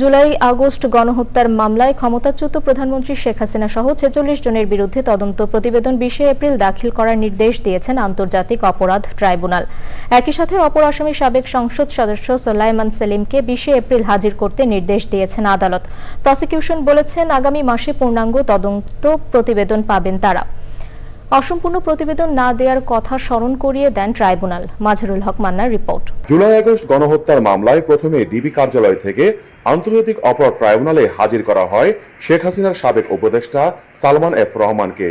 July August গণহত্যার মামলায় ক্ষমতাচ্যুত প্রধানমন্ত্রী শেখ হাসিনা সহ ছেচল্লিশ জনের বিরুদ্ধে তদন্ত প্রতিবেদন বিশে এপ্রিল দাখিল করার নির্দেশ দিয়েছেন আন্তর্জাতিক অপরাধ ট্রাইব্যুনাল। একই সাথে অপর আসামি সাবেক সংসদ সদস্য সোলাইমান সেলিমকে বিশে এপ্রিল হাজির করতে নির্দেশ দিয়েছেন আদালত। প্রসিকিউশন বলেছেন, আগামী মাসে পূর্ণাঙ্গ তদন্ত প্রতিবেদন পাবেন তারা। অসম্পূর্ণ প্রতিবেদন না দেওয়ার কথা স্মরণ করিয়ে দেন ট্রাইব্যুনাল। মাজহারুল হক মান্নার রিপোর্ট। জুলাই আগস্ট গণহত্যার মামলায় প্রথমে ডিবি কার্যালয় থেকে আন্তর্জাতিক অপরাধ ট্রাইব্যুনালে হাজির করা হয় শেখ হাসিনার সাবেক উপদেষ্টা সালমান এফ রহমানকে।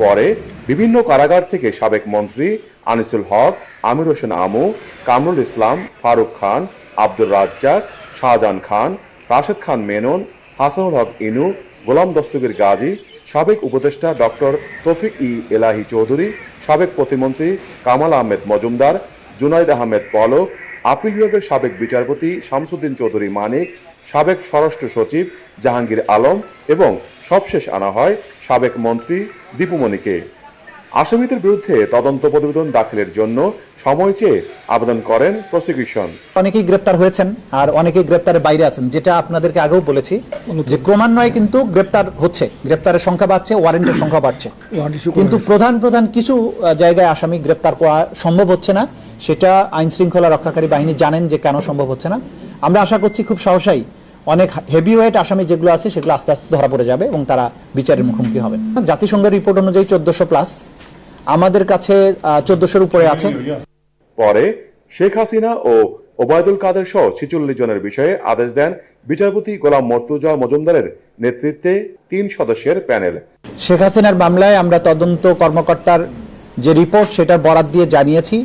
পরে বিভিন্ন কারাগার থেকে সাবেক মন্ত্রী আনিসুল হক, আমির হোসেন আমু, কামরুল ইসলাম, ফারুক খান, আব্দুর রাজ্জাক, শাহজাহান খান, রাশেদ খান মেনন, হাসানুল হক ইনু, গোলাম দস্তগীর গাজী সাবেক উপদেষ্টা ডক্টর তফিক ই এলাহি চৌধুরী, সাবেক প্রতিমন্ত্রী কামাল আহমেদ মজুমদার, জুনাইদ আহমেদ পলক, আপিল বিভাগের সাবেক বিচারপতি শামসুদ্দিন চৌধুরী মানিক, সাবেক স্বরাষ্ট্র সচিব জাহাঙ্গীর আলম এবং সবশেষ আনা হয় সাবেক মন্ত্রী দীপুমণিকে। আসামিদের বিরুদ্ধে তদন্ত প্রতিবেদন দাখিলের জন্য সময় চেয়ে আবেদন করেন প্রসিকিউশন। অনেকেই গ্রেপ্তার হয়েছেন আর অনেকেই গ্রেপ্তারের বাইরে আছেন। যেটা আপনাদেরকে আগেও বলেছি যে ক্রমান্বয়ে কিন্তু গ্রেপ্তার হচ্ছে। গ্রেপ্তারের সংখ্যা বাড়ছে, ওয়ারেন্টের সংখ্যা বাড়ছে। কিন্তু প্রধান প্রধান কিছু জায়গায় আসামি গ্রেপ্তার করা সম্ভব হচ্ছে না। সেটা আইন শৃঙ্খলা রক্ষাকারী বাহিনী জানেন যে কেন সম্ভব হচ্ছে না। আমরা আশা করছি খুব সহসাই অনেক হেভি ওয়েট আসামি যেগুলো আছে সেগুলো আস্তে আস্তে ধরা পড়ে যাবে এবং তারা বিচারের মুখোমুখি হবে। জাতিসংঘের রিপোর্ট অনুযায়ী চোদ্দশো প্লাস আমাদের কাছে চোদ্দশোর উপরে আছে। পরে শেখ হাসিনা ও ওবায়দুল কাদের সহ ছিচল্লিশ জনের বিষয়ে আদেশ দেন বিচারপতি গোলাম মর্তুজা মজুমদারের নেতৃত্বে তিন সদস্যের প্যানেল। শেখ হাসিনার মামলায় আমরা তদন্ত কর্মকর্তার যে রিপোর্ট সেটার বরাত দিয়ে জানিয়েছি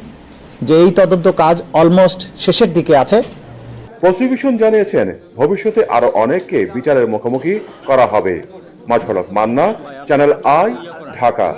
যে এই তদন্ত কাজ অলমোস্ট শেষের দিকে আছে। প্রসিকিউশন জানিয়েছেন ভবিষ্যতে আরও অনেককে বিচারের মুখোমুখি করা হবে। মাঝহরক মান্না চ্যানেল আই ঢাকা।